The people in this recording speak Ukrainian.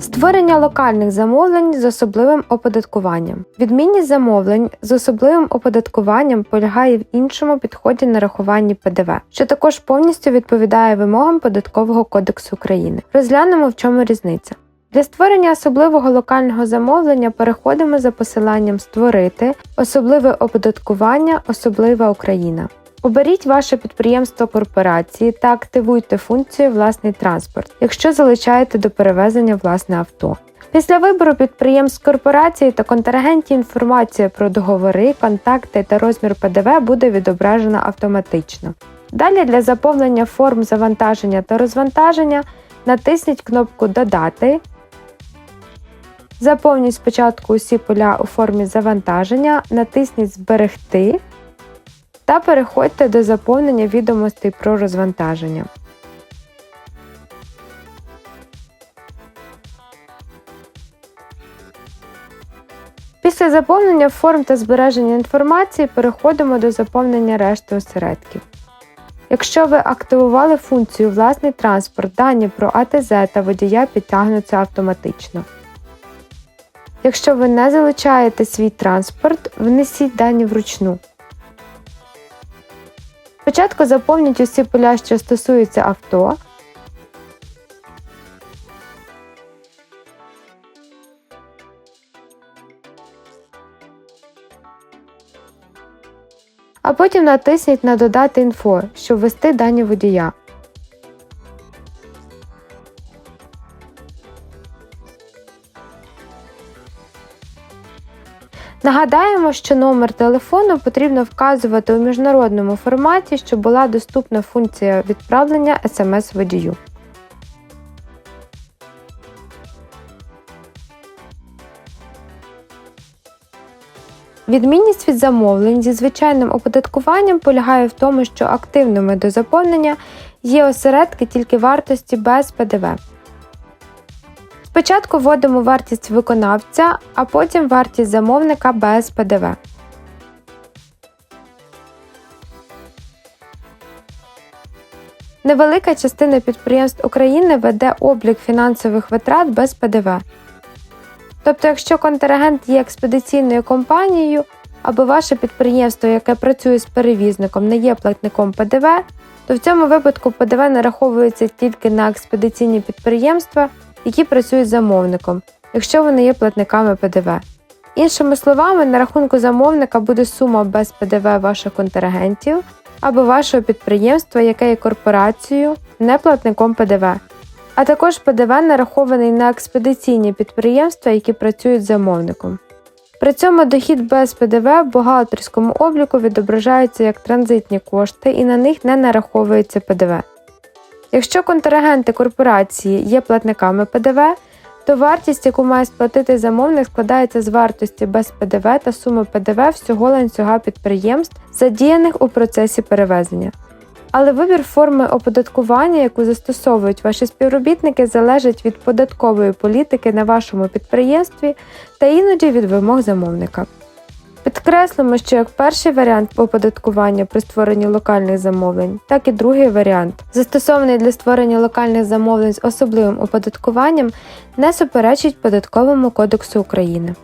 Створення локальних замовлень з особливим оподаткуванням. Відмінність замовлень з особливим оподаткуванням полягає в іншому підході нарахуванні ПДВ, що також повністю відповідає вимогам Податкового кодексу України. Розглянемо, в чому різниця. Для створення особливого локального замовлення переходимо за посиланням Створити, особливе оподаткування, особлива Україна. Оберіть ваше підприємство корпорації та активуйте функцію Власний транспорт, якщо залучаєте до перевезення власне авто. Після вибору підприємств корпорації та контрагентів інформація про договори, контакти та розмір ПДВ буде відображена автоматично. Далі для заповнення форм завантаження та розвантаження натисніть кнопку Додати. Заповніть спочатку усі поля у формі завантаження, натисніть Зберегти та переходьте до заповнення відомостей про розвантаження. Після заповнення форм та збереження інформації переходимо до заповнення решти осередків. Якщо ви активували функцію Власний транспорт, дані про АТЗ та водія підтягнуться автоматично. Якщо ви не залучаєте свій транспорт, внесіть дані вручну. Спочатку заповніть усі поля, що стосуються авто. А потім натисніть на Додати інфо, щоб ввести дані водія. Нагадаємо, що номер телефону потрібно вказувати у міжнародному форматі, щоб була доступна функція відправлення смс водію. Відмінність від замовлень зі звичайним оподаткуванням полягає в тому, що активними до заповнення є осередки тільки вартості без ПДВ. Спочатку вводимо вартість виконавця, а потім вартість замовника без ПДВ. Невелика частина підприємств України веде облік фінансових витрат без ПДВ. Тобто, якщо контрагент є експедиційною компанією або ваше підприємство, яке працює з перевізником, не є платником ПДВ, то в цьому випадку ПДВ нараховується тільки на експедиційні підприємства, які працюють замовником, якщо вони є платниками ПДВ. Іншими словами, на рахунку замовника буде сума без ПДВ ваших контрагентів або вашого підприємства, яке є корпорацією, не платником ПДВ, а також ПДВ нарахований на експедиційні підприємства, які працюють замовником. При цьому дохід без ПДВ в бухгалтерському обліку відображається як транзитні кошти і на них не нараховується ПДВ. Якщо контрагенти корпорації є платниками ПДВ, то вартість, яку має сплатити замовник, складається з вартості без ПДВ та суми ПДВ всього ланцюга підприємств, задіяних у процесі перевезення. Але вибір форми оподаткування, яку застосовують ваші співробітники, залежить від податкової політики на вашому підприємстві та іноді від вимог замовника. Підкреслимо, що як перший варіант оподаткування при створенні локальних замовлень, так і другий варіант, застосований для створення локальних замовлень з особливим оподаткуванням, не суперечить Податковому кодексу України.